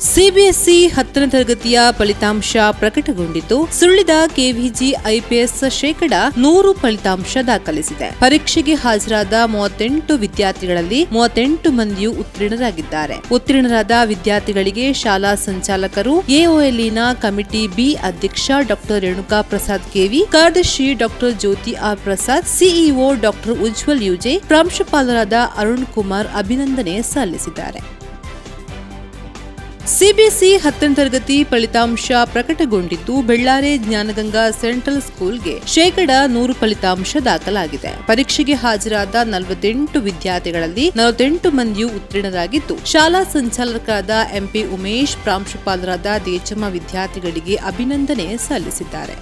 CBSE ಹತ್ತನೇ ತರಗತಿಯ ಫಲಿತಾಂಶ ಪ್ರಕಟಗೊಂಡಿದ್ದು, ಸುಳ್ಳಿದ ಕೆವಿಜಿ ಐಪಿಎಸ್ ಶೇಕಡ ನೂರು ಫಲಿತಾಂಶ ದಾಖಲಿಸಿದೆ. ಪರೀಕ್ಷೆಗೆ ಹಾಜರಾದ ಮೂವತ್ತೆಂಟು ವಿದ್ಯಾರ್ಥಿಗಳಲ್ಲಿ ಮೂವತ್ತೆಂಟು ಮಂದಿಯು ಉತ್ತೀರ್ಣರಾಗಿದ್ದಾರೆ. ಉತ್ತೀರ್ಣರಾದ ವಿದ್ಯಾರ್ಥಿಗಳಿಗೆ ಶಾಲಾ ಸಂಚಾಲಕರು ಎಒಎಲ್ಇನ ಕಮಿಟಿ ಬಿ ಅಧ್ಯಕ್ಷ ಡಾಕ್ಟರ್ ರೇಣುಕಾ ಪ್ರಸಾದ್ ಕೆವಿ, ಕಾರ್ಯದರ್ಶಿ doctor Jyothi R Prasad, CEO doctor Ujwal U, ಪ್ರಾಂಶುಪಾಲರಾದ ಅರುಣ್ ಕುಮಾರ್ ಅಭಿನಂದನೆ ಸಲ್ಲಿಸಿದ್ದಾರೆ. ಸಿಬಿಎಸ್ಇ ಹತ್ತನೇ ತರಗತಿ ಫಲಿತಾಂಶ ಪ್ರಕಟಗೊಂಡಿದ್ದು ಬೆಳ್ಳಾರೆ ಜ್ಞಾನಗಂಗಾ ಸೆಂಟ್ರಲ್ ಸ್ಕೂಲ್ಗೆ ಶೇಕಡ ನೂರು ಫಲಿತಾಂಶ ದಾಖಲಾಗಿದೆ. ಪರೀಕ್ಷೆಗೆ ಹಾಜರಾದ ನಲವತ್ತೆಂಟು ವಿದ್ಯಾರ್ಥಿಗಳಲ್ಲಿ ನಲವತ್ತೆಂಟು ಮಂದಿಯು ಉತ್ತೀರ್ಣರಾಗಿದ್ದು, ಶಾಲಾ ಸಂಚಾಲಕರಾದ ಎಂಪಿ ಉಮೇಶ್, ಪ್ರಾಂಶುಪಾಲರಾದ ದೇಚಮ್ಮ ವಿದ್ಯಾರ್ಥಿಗಳಿಗೆ ಅಭಿನಂದನೆ ಸಲ್ಲಿಸಿದ್ದಾರೆ.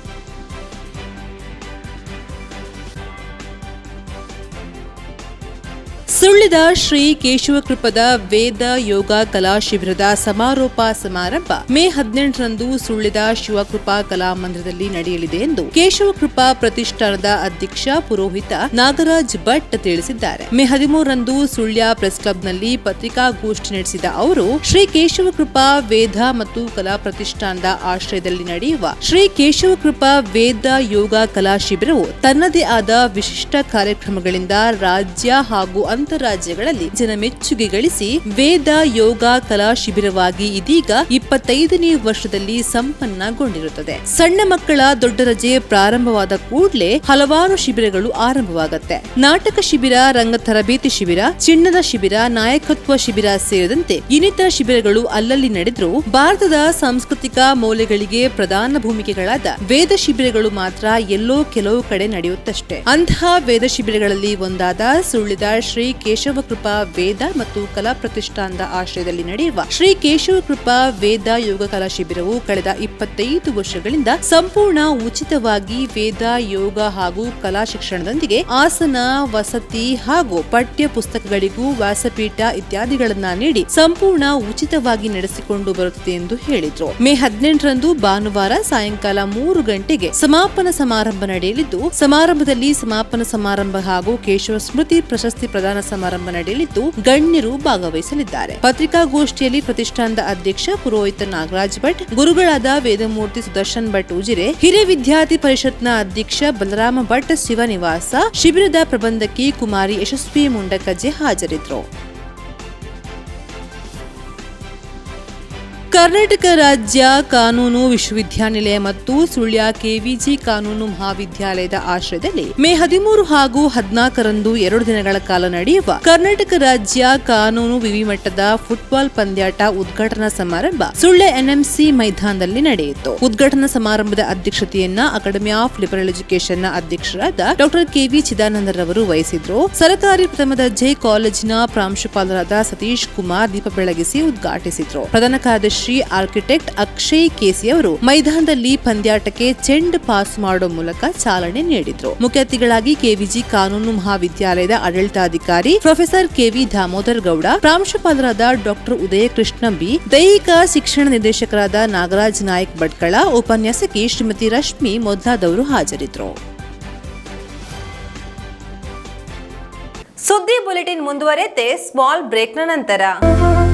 ಸುಳ್ಳಿದ ಶ್ರೀ ಕೇಶವಕೃಪದ ವೇದ ಯೋಗ ಕಲಾ ಶಿಬಿರದ ಸಮಾರೋಪ ಸಮಾರಂಭ ಮೇ ಹದಿನೆಂಟರಂದು ಸುಳ್ಳಿದ ಶಿವಕೃಪಾ ಕಲಾ ಮಂದಿರದಲ್ಲಿ ನಡೆಯಲಿದೆ ಎಂದು ಕೇಶವಕೃಪಾ ಪ್ರತಿಷ್ಠಾನದ ಅಧ್ಯಕ್ಷ ಪುರೋಹಿತ ನಾಗರಾಜ್ ಭಟ್ ತಿಳಿಸಿದ್ದಾರೆ. ಮೇ ಹದಿಮೂರರಂದು ಸುಳ್ಯ ಪ್ರೆಸ್ ಕ್ಲಬ್ನಲ್ಲಿ ಪತ್ರಿಕಾಗೋಷ್ಠಿ ನಡೆಸಿದ ಅವರು, ಶ್ರೀ ಕೇಶವಕೃಪಾ ವೇದ ಮತ್ತು ಕಲಾ ಪ್ರತಿಷ್ಠಾನದ ಆಶ್ರಯದಲ್ಲಿ ನಡೆಯುವ ಶ್ರೀ ಕೇಶವಕೃಪಾ ವೇದ ಯೋಗ ಕಲಾ ಶಿಬಿರವು ತನ್ನದೇ ಆದ ವಿಶಿಷ್ಟ ಕಾರ್ಯಕ್ರಮಗಳಿಂದ ರಾಜ್ಯ ಹಾಗೂ ಅಂತಾರಾಜ್ಯಗಳಲ್ಲಿ ಜನಮೆಚ್ಚುಗೆ ಗಳಿಸಿ ವೇದ, ಯೋಗ, ಕಲಾ ಶಿಬಿರವಾಗಿ ಇದೀಗ ಇಪ್ಪತ್ತೈದನೇ ವರ್ಷದಲ್ಲಿ ಸಂಪನ್ನಗೊಂಡಿರುತ್ತದೆ. ಸಣ್ಣ ಮಕ್ಕಳ ದೊಡ್ಡ ರಜೆ ಪ್ರಾರಂಭವಾದ ಕೂಡಲೇ ಹಲವಾರು ಶಿಬಿರಗಳು ಆರಂಭವಾಗುತ್ತೆ. ನಾಟಕ ಶಿಬಿರ ರಂಗ ತರಬೇತಿ ಶಿಬಿರ, ಚಿನ್ನದ ಶಿಬಿರ, ನಾಯಕತ್ವ ಶಿಬಿರ ಸೇರಿದಂತೆ ಇನ್ನಿತರ ಶಿಬಿರಗಳು ಅಲ್ಲಲ್ಲಿ ನಡೆದರೂ ಭಾರತದ ಸಾಂಸ್ಕೃತಿಕ ಮೌಲ್ಯಗಳಿಗೆ ಪ್ರಧಾನ ಭೂಮಿಕೆಗಳಾದ ವೇದ ಶಿಬಿರಗಳು ಮಾತ್ರ ಎಲ್ಲೋ ಕೆಲವು ಕಡೆ ನಡೆಯುತ್ತಷ್ಟೇ. ಅಂತಹ ವೇದ ಶಿಬಿರಗಳಲ್ಲಿ ಒಂದಾದ ಸುಳ್ಳಿದ ಶ್ರೀ ಕೇಶವ ಕೃಪಾ ವೇದ ಮತ್ತು ಕಲಾ ಪ್ರತಿಷ್ಠಾನದ ಆಶ್ರಯದಲ್ಲಿ ನಡೆಯುವ ಶ್ರೀ ಕೇಶವ ಕೃಪಾ ವೇದ ಯೋಗ ಕಲಾ ಶಿಬಿರವು ಕಳೆದ ಇಪ್ಪತ್ತೈದು ವರ್ಷಗಳಿಂದ ಸಂಪೂರ್ಣ ಉಚಿತವಾಗಿ ವೇದ, ಯೋಗ ಹಾಗೂ ಕಲಾ ಶಿಕ್ಷಣದೊಂದಿಗೆ ಆಸನ, ವಸತಿ ಹಾಗೂ ಪಠ್ಯ ಪುಸ್ತಕಗಳಿಗೂ ವ್ಯಾಸಪೀಠ ಇತ್ಯಾದಿಗಳನ್ನ ನೀಡಿ ಸಂಪೂರ್ಣ ಉಚಿತವಾಗಿ ನಡೆಸಿಕೊಂಡು ಬರುತ್ತಿದೆ ಎಂದು ಹೇಳಿದ್ರು. ಮೇ ಹದಿನೆಂಟರಂದು ಭಾನುವಾರ ಸಾಯಂಕಾಲ ಮೂರು ಗಂಟೆಗೆ ಸಮಾಪನ ಸಮಾರಂಭ ನಡೆಯಲಿದ್ದು, ಸಮಾರಂಭದಲ್ಲಿ ಸಮಾಪನ ಸಮಾರಂಭ ಹಾಗೂ ಕೇಶವ ಸ್ಮೃತಿ ಪ್ರಶಸ್ತಿ ಪ್ರದಾನ ಸಮಾರಂಭ ನಡೆಯಲಿದ್ದು, ಗಣ್ಯರು ಭಾಗವಹಿಸಲಿದ್ದಾರೆ. ಪತ್ರಿಕಾಗೋಷ್ಠಿಯಲ್ಲಿ ಪ್ರತಿಷ್ಠಾನದ ಅಧ್ಯಕ್ಷ ಪುರೋಹಿತ ನಾಗರಾಜ್ ಭಟ್, ಗುರುಗಳಾದ ವೇದಮೂರ್ತಿ ಸುದರ್ಶನ್ ಭಟ್ ಉಜಿರೆ, ಹಿರಿಯ ವಿದ್ಯಾರ್ಥಿ ಪರಿಷತ್ನ ಅಧ್ಯಕ್ಷ ಬಲರಾಮ ಭಟ್ ಶಿವನಿವಾಸ, ಶಿಬಿರದ ಪ್ರಬಂಧಕಿ ಕುಮಾರಿ ಯಶಸ್ವಿ ಮುಂಡಕಜ್ಜೆ ಹಾಜರಿದ್ದರು. ಕರ್ನಾಟಕ ರಾಜ್ಯ ಕಾನೂನು ವಿಶ್ವವಿದ್ಯಾನಿಲಯ ಮತ್ತು ಸುಳ್ಯ ಕೆವಿಜಿ ಕಾನೂನು ಮಹಾವಿದ್ಯಾಲಯದ ಆಶ್ರಯದಲ್ಲಿ ಮೇ ಹದಿಮೂರು ಹಾಗೂ ಹದಿನಾಲ್ಕರಂದು ಎರಡು ದಿನಗಳ ಕಾಲ ನಡೆಯುವ ಕರ್ನಾಟಕ ರಾಜ್ಯ ಕಾನೂನು ವಿವಿ ಮಟ್ಟದ ಫುಟ್ಬಾಲ್ ಪಂದ್ಯಾಟ ಉದ್ಘಾಟನಾ ಸಮಾರಂಭ ಸುಳ್ಯ ಎನ್ಎಂಸಿ ಮೈದಾನದಲ್ಲಿ ನಡೆಯಿತು. ಉದ್ಘಾಟನಾ ಸಮಾರಂಭದ ಅಧ್ಯಕ್ಷತೆಯನ್ನ ಅಕಾಡೆಮಿ ಆಫ್ ಲಿಬರಲ್ ಎಜುಕೇಶನ್ನ ಅಧ್ಯಕ್ಷರಾದ ಡಾಕ್ಟರ್ ಕೆವಿ ಚಿದಾನಂದರವರು ವಹಿಸಿದ್ರು. ಸರ್ಕಾರಿ ಪ್ರಥಮ ದರ್ಜೆ ಕಾಲೇಜಿನ ಪ್ರಾಂಶುಪಾಲರಾದ ಸತೀಶ್ ಕುಮಾರ್ ದೀಪ ಬೆಳಗಿಸಿ ಉದ್ಘಾಟಿಸಿದ್ರು. ಪ್ರಧಾನ ಕಾರ್ಯದರ್ಶಿ ಆರ್ಕಿಟೆಕ್ಟ್ ಅಕ್ಷಯ್ ಕೇಸಿ ಅವರು ಮೈದಾನದಲ್ಲಿ ಪಂದ್ಯಾಟಕ್ಕೆ ಚೆಂಡ್ ಪಾಸ್ ಮಾಡುವ ಮೂಲಕ ಚಾಲನೆ ನೀಡಿದ್ರು. ಮುಖ್ಯ ಅತಿಥಿಗಳಾಗಿ ಕೆವಿಜಿ ಕಾನೂನು ಮಹಾವಿದ್ಯಾಲಯದ ಆಡಳಿತಾಧಿಕಾರಿ ಪ್ರೊಫೆಸರ್ ಕೆವಿ ದಾಮೋದರ್ ಗೌಡ, ಪ್ರಾಂಶುಪಾಲರಾದ ಡಾಕ್ಟರ್ ಉದಯ ಕೃಷ್ಣ ಬಿ, ದೈಹಿಕ ಶಿಕ್ಷಣ ನಿರ್ದೇಶಕರಾದ ನಾಗರಾಜ್ ನಾಯಕ್ ಭಟ್ಕಳ, ಉಪನ್ಯಾಸಕಿ ಶ್ರೀಮತಿ ರಶ್ಮಿ ಮೊದಲಾದವರು ಹಾಜರಿದ್ದರು ಸುದ್ದಿ ಬುಲೆಟಿನ್ ಮುಂದುವರೆತೆ ಸ್ಮಾಲ್ ಬ್ರೇಕ್ನ ನಂತರ.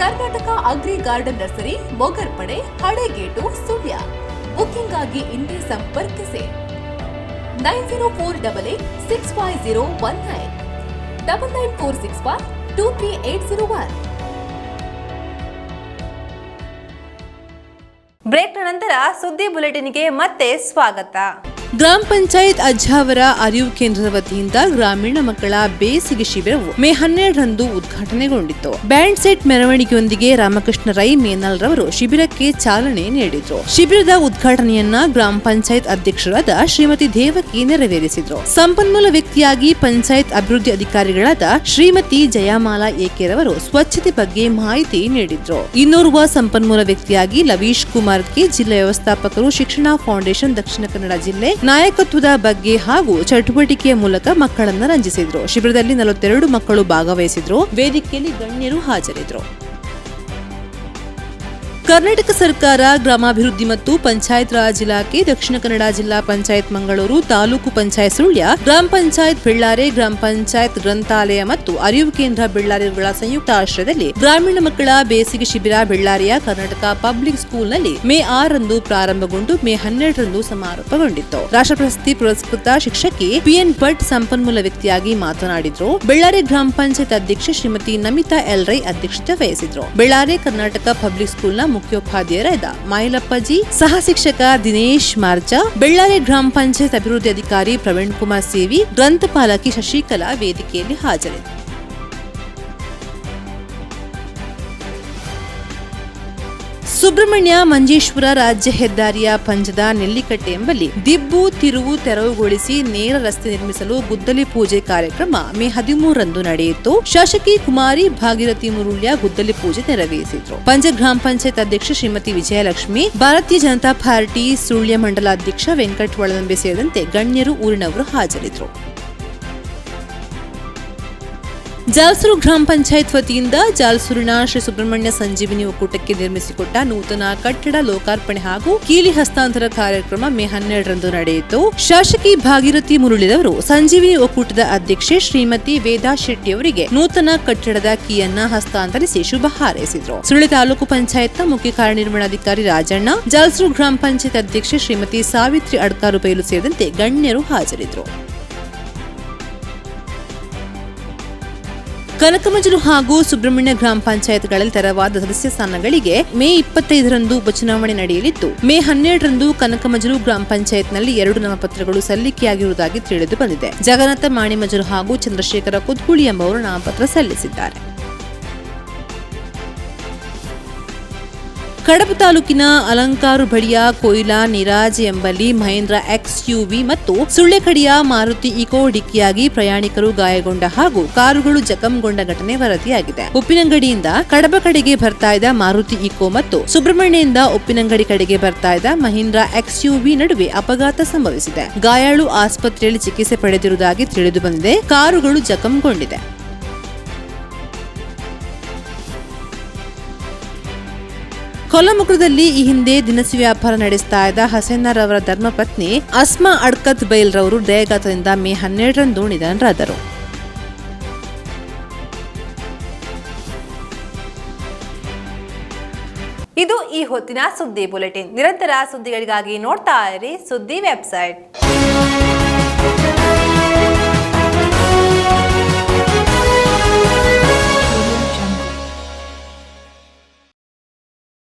Karnataka agri garden nursery Mogarpade Halegate, Sullia. Booking ಆಗಿ ಇಂದೇ ಸಂಪರ್ಕಿಸಿ. Nine zero four double eight six five zero one nine. Double nine four six five two three eight zero one. ಬ್ರೇಕ್ನ ನಂತರ ಸುದ್ದಿ ಬುಲೆಟಿನ್ಗೆ ಮತ್ತೆ ಸ್ವಾಗತ. ಗ್ರಾಮ ಪಂಚಾಯತ್ ಅಜ್ಜಾವರ ಅರಿವು ಕೇಂದ್ರದ ವತಿಯಿಂದ ಗ್ರಾಮೀಣ ಮಕ್ಕಳ ಬೇಸಿಗೆ ಶಿಬಿರವು ಮೇ ಹನ್ನೆರಡರಂದು ಉದ್ಘಾಟನೆಗೊಂಡಿತು. ಬ್ಯಾಂಡ್ ಸೆಟ್ ಮೆರವಣಿಗೆಯೊಂದಿಗೆ ರಾಮಕೃಷ್ಣ ರೈ, ಮೇನಲ್ ರವರು ಶಿಬಿರಕ್ಕೆ ಚಾಲನೆ ನೀಡಿದ್ರು. ಶಿಬಿರದ ಉದ್ಘಾಟನೆಯನ್ನ ಗ್ರಾಮ ಪಂಚಾಯತ್ ಅಧ್ಯಕ್ಷರಾದ ಶ್ರೀಮತಿ ದೇವಕಿ ನೆರವೇರಿಸಿದ್ರು. ಸಂಪನ್ಮೂಲ ವ್ಯಕ್ತಿಯಾಗಿ ಪಂಚಾಯತ್ ಅಭಿವೃದ್ಧಿ ಅಧಿಕಾರಿಗಳಾದ ಶ್ರೀಮತಿ ಜಯಮಾಲಾ ಏಕೆರವರು ಸ್ವಚ್ಛತೆ ಬಗ್ಗೆ ಮಾಹಿತಿ ನೀಡಿದ್ರು. ಇನ್ನೋರ್ವ ಸಂಪನ್ಮೂಲ ವ್ಯಕ್ತಿಯಾಗಿ ಲವೀಶ್ ಕುಮಾರ್ ಕೆ, ಜಿಲ್ಲಾ ವ್ಯವಸ್ಥಾಪಕರು ಶಿಕ್ಷಣ ಫೌಂಡೇಶನ್ ದಕ್ಷಿಣ ಕನ್ನಡ ಜಿಲ್ಲೆ ನಾಯಕತ್ವದ ಬಗ್ಗೆ ಹಾಗೂ ಚಟುವಟಿಕೆಯ ಮೂಲಕ ಮಕ್ಕಳನ್ನು ರಂಜಿಸಿದ್ರು. ಶಿಬಿರದಲ್ಲಿ ನಲವತ್ತೆರಡು ಮಕ್ಕಳು ಭಾಗವಹಿಸಿದ್ರು. ವೇದಿಕೆಯಲ್ಲಿ ಗಣ್ಯರು ಹಾಜರಿದ್ರು. ಕರ್ನಾಟಕ ಸರ್ಕಾರ, ಗ್ರಾಮಾಭಿವೃದ್ಧಿ ಮತ್ತು ಪಂಚಾಯತ್ ರಾಜ್ ಇಲಾಖೆ, ದಕ್ಷಿಣ ಕನ್ನಡ ಜಿಲ್ಲಾ ಪಂಚಾಯತ್ ಮಂಗಳೂರು, ತಾಲೂಕು ಪಂಚಾಯತ್ ಸುಳ್ಯ, ಗ್ರಾಮ ಪಂಚಾಯತ್ ಬೆಳ್ಳಾರೆ, ಗ್ರಾಮ ಪಂಚಾಯತ್ ಗ್ರಂಥಾಲಯ ಮತ್ತು ಅರಿವು ಕೇಂದ್ರ ಬೆಳ್ಳಾರಿಗಳ ಸಂಯುಕ್ತ ಆಶ್ರಯದಲ್ಲಿ ಗ್ರಾಮೀಣ ಮಕ್ಕಳ ಬೇಸಿಗೆ ಶಿಬಿರ ಬೆಳ್ಳಾರಿಯ ಕರ್ನಾಟಕ ಪಬ್ಲಿಕ್ ಸ್ಕೂಲ್ನಲ್ಲಿ ಮೇ ಆರರಂದು ಪ್ರಾರಂಭಗೊಂಡು ಮೇ ಹನ್ನೆರಡರಂದು ಸಮಾರೋಪಗೊಂಡಿತ್ತು ರಾಷ್ಟ್ರಪ್ರಶಸ್ತಿ ಪುರಸ್ಕೃತ ಶಿಕ್ಷಕಿ ಪಿಎನ್ ಭಟ್ ಸಂಪನ್ಮೂಲ ವ್ಯಕ್ತಿಯಾಗಿ ಮಾತನಾಡಿದ್ರು. ಬೆಳ್ಳಾರಿ ಗ್ರಾಮ ಪಂಚಾಯತ್ ಅಧ್ಯಕ್ಷೆ ಶ್ರೀಮತಿ ನಮಿತಾ ಎಲ್ ರೈ ಅಧ್ಯಕ್ಷತೆ ವಹಿಸಿದ್ರು ಬೆಳ್ಳಾರಿ ಕರ್ನಾಟಕ ಪಬ್ಲಿಕ್ ಸ್ಕೂಲ್ನ ಮುಖ್ಯೋಪಾಧ್ಯಾಯರಾದ ಮೈಲಪ್ಪಜಿ ಸಹ ಶಿಕ್ಷಕ ದಿನೇಶ್ ಮಾರ್ಜಾ ಬೆಳ್ಳಾರಿ ಗ್ರಾಮ ಪಂಚಾಯತ್ ಅಭಿವೃದ್ಧಿ ಅಧಿಕಾರಿ ಪ್ರವೀಣ್ ಕುಮಾರ್ ಸೇವಿ, ಗ್ರಂಥಪಾಲಕಿ ಶಶಿಕಲಾ ವೇದಿಕೆಯಲ್ಲಿ ಹಾಜರಿದ್ದರು. ಸುಬ್ರಹ್ಮಣ್ಯ ಮಂಜೇಶ್ವರ ರಾಜ್ಯ ಹೆದ್ದಾರಿಯ ಪಂಜದ ನೆಲ್ಲಿಕಟ್ಟೆ ಎಂಬಲ್ಲಿ ದಿಬ್ಬು, ತಿರುವು, ತೆರವುಗೊಳಿಸಿ ನೇರ ರಸ್ತೆ ನಿರ್ಮಿಸಲು ಗುದ್ದಲಿ ಪೂಜೆ ಕಾರ್ಯಕ್ರಮ ಮೇ ಹದಿಮೂರರಂದು ನಡೆಯಿತು. ಶಾಸಕಿ ಕುಮಾರಿ ಭಾಗೀರಥಿ ಮುರುಳ್ಯ ಗುದ್ದಲಿ ಪೂಜೆ ನೆರವೇರಿಸಿದರು. ಪಂಜ ಗ್ರಾಮ ಪಂಚಾಯತ್ ಅಧ್ಯಕ್ಷ ಶ್ರೀಮತಿ ವಿಜಯಲಕ್ಷ್ಮಿ, ಭಾರತೀಯ ಜನತಾ ಪಾರ್ಟಿ ಸುಳ್ಯ ಮಂಡಲಾಧ್ಯಕ್ಷ ವೆಂಕಟ್ ಒಳದಂಬೆ ಸೇರಿದಂತೆ ಗಣ್ಯರು ಊರಿನವರು ಹಾಜರಿದ್ದರು ಜಾಲ್ಸೂರು ಗ್ರಾಮ ಪಂಚಾಯತ್ ವತಿಯಿಂದ ಜಾಲ್ಸೂರಿನ ಶ್ರೀ ಸುಬ್ರಹ್ಮಣ್ಯ ಸಂಜೀವಿನಿ ಒಕ್ಕೂಟಕ್ಕೆ ನಿರ್ಮಿಸಿಕೊಟ್ಟ ನೂತನ ಕಟ್ಟಡ ಲೋಕಾರ್ಪಣೆ ಹಾಗೂ ಕೀಲಿ ಹಸ್ತಾಂತರ ಕಾರ್ಯಕ್ರಮ ಮೇ ಹನ್ನೆರಡರಂದು ನಡೆಯಿತು. ಶಾಸಕಿ ಭಾಗೀರಥಿ ಮುರುಳಿದವರು ಸಂಜೀವಿನಿ ಒಕ್ಕೂಟದ ಅಧ್ಯಕ್ಷೆ ಶ್ರೀಮತಿ ವೇದಾ ಶೆಟ್ಟಿ ಅವರಿಗೆ ನೂತನ ಕಟ್ಟಡದ ಕೀಯನ್ನ ಹಸ್ತಾಂತರಿಸಿ ಶುಭ ಹಾರೈಸಿದರು. ಸುಳ್ಳಿ ತಾಲೂಕು ಪಂಚಾಯತ್ನ ಮುಖ್ಯ ಕಾರ್ಯನಿರ್ವಹಣಾಧಿಕಾರಿ ರಾಜಣ್ಣ, ಜಾಲ್ಸೂರು ಗ್ರಾಮ ಪಂಚಾಯತ್ ಅಧ್ಯಕ್ಷೆ ಶ್ರೀಮತಿ ಸಾವಿತ್ರಿ ಅಡ್ಕಾರು ಬೈಲು ಸೇರಿದಂತೆ ಗಣ್ಯರು ಹಾಜರಿದ್ದರು. ಕನಕಮಂಜಲು ಹಾಗೂ ಸುಬ್ರಹ್ಮಣ್ಯ ಗ್ರಾಮ ಪಂಚಾಯತ್ಗಳಲ್ಲಿ ತೆರವಾದ ಸದಸ್ಯ ಸ್ಥಾನಗಳಿಗೆ ಮೇ ಇಪ್ಪತ್ತೈದರಂದು ಉಪಚುನಾವಣೆ ನಡೆಯಲಿದ್ದು, ಮೇ ಹನ್ನೆರಡರಂದು ಕನಕಮಂಜಲು ಗ್ರಾಮ ಪಂಚಾಯತ್ನಲ್ಲಿ ಎರಡು ನಾಮಪತ್ರಗಳು ಸಲ್ಲಿಕೆಯಾಗಿರುವುದಾಗಿ ತಿಳಿದು ಬಂದಿದೆ. ಜಗನ್ನಾಥ ಮಾಣಿಮಂಜಲು ಹಾಗೂ ಚಂದ್ರಶೇಖರ ಕುದ್ಗುಳಿ ಎಂಬವರು ನಾಮಪತ್ರ ಸಲ್ಲಿಸಿದ್ದಾರೆ. ಕಡಬ ತಾಲೂಕಿನ ಅಲಂಕಾರು ಬಳಿಯ ಕೊಯ್ಲಾ ನಿರಾಜ್ ಎಂಬಲ್ಲಿ ಮಹೇಂದ್ರ ಎಕ್ಸ್ ಯುವಿ ಮತ್ತು ಸುಳ್ಳೆಕಡಿಯ ಮಾರುತಿ ಇಕೋ ಡಿಕ್ಕಿಯಾಗಿ ಪ್ರಯಾಣಿಕರು ಗಾಯಗೊಂಡ ಹಾಗೂ ಕಾರುಗಳು ಜಖಂಗೊಂಡ ಘಟನೆ ವರದಿಯಾಗಿದೆ. ಉಪ್ಪಿನಂಗಡಿಯಿಂದ ಕಡಬ ಕಡೆಗೆ ಬರ್ತಾ ಇದ್ದ ಮಾರುತಿ ಇಕೋ ಮತ್ತು ಸುಬ್ರಹ್ಮಣ್ಯದಿಂದ ಉಪ್ಪಿನಂಗಡಿ ಕಡೆಗೆ ಬರ್ತಾ ಇದ್ದ ಮಹೀಂದ್ರ ಎಕ್ಸ್ ಯುವಿ ನಡುವೆ ಅಪಘಾತ ಸಂಭವಿಸಿದೆ. ಗಾಯಾಳು ಆಸ್ಪತ್ರೆಯಲ್ಲಿ ಚಿಕಿತ್ಸೆ ಪಡೆದಿರುವುದಾಗಿ ತಿಳಿದು ಬಂದಿದೆ. ಕಾರುಗಳು ಜಖಂಗೊಂಡಿದೆ. ಕೊಲ್ಲಮುಖದಲ್ಲಿ ಈ ಹಿಂದೆ ದಿನಸಿ ವ್ಯಾಪಾರ ನಡೆಸ್ತಾ ಇದ್ದ ಹಸೇನರ್ ಅವರ ಧರ್ಮಪತ್ನಿ ಅಸ್ಮಾ ಅಡ್ಕತ್ ಬೈಲ್ ರವರು ಹೃದಯಾಘಾತದಿಂದ ಮೇ ಹನ್ನೆರಡರಂದು ನಿಧನರಾದರು. ಇದು ಈ ಹೊತ್ತಿನ ಸುದ್ದಿ ಬುಲೆಟಿನ್. ನಿರಂತರ ಸುದ್ದಿಗಳಿಗಾಗಿ ನೋಡ್ತಾ ಇರಿ ಸುದ್ದಿ ವೆಬ್ಸೈಟ್.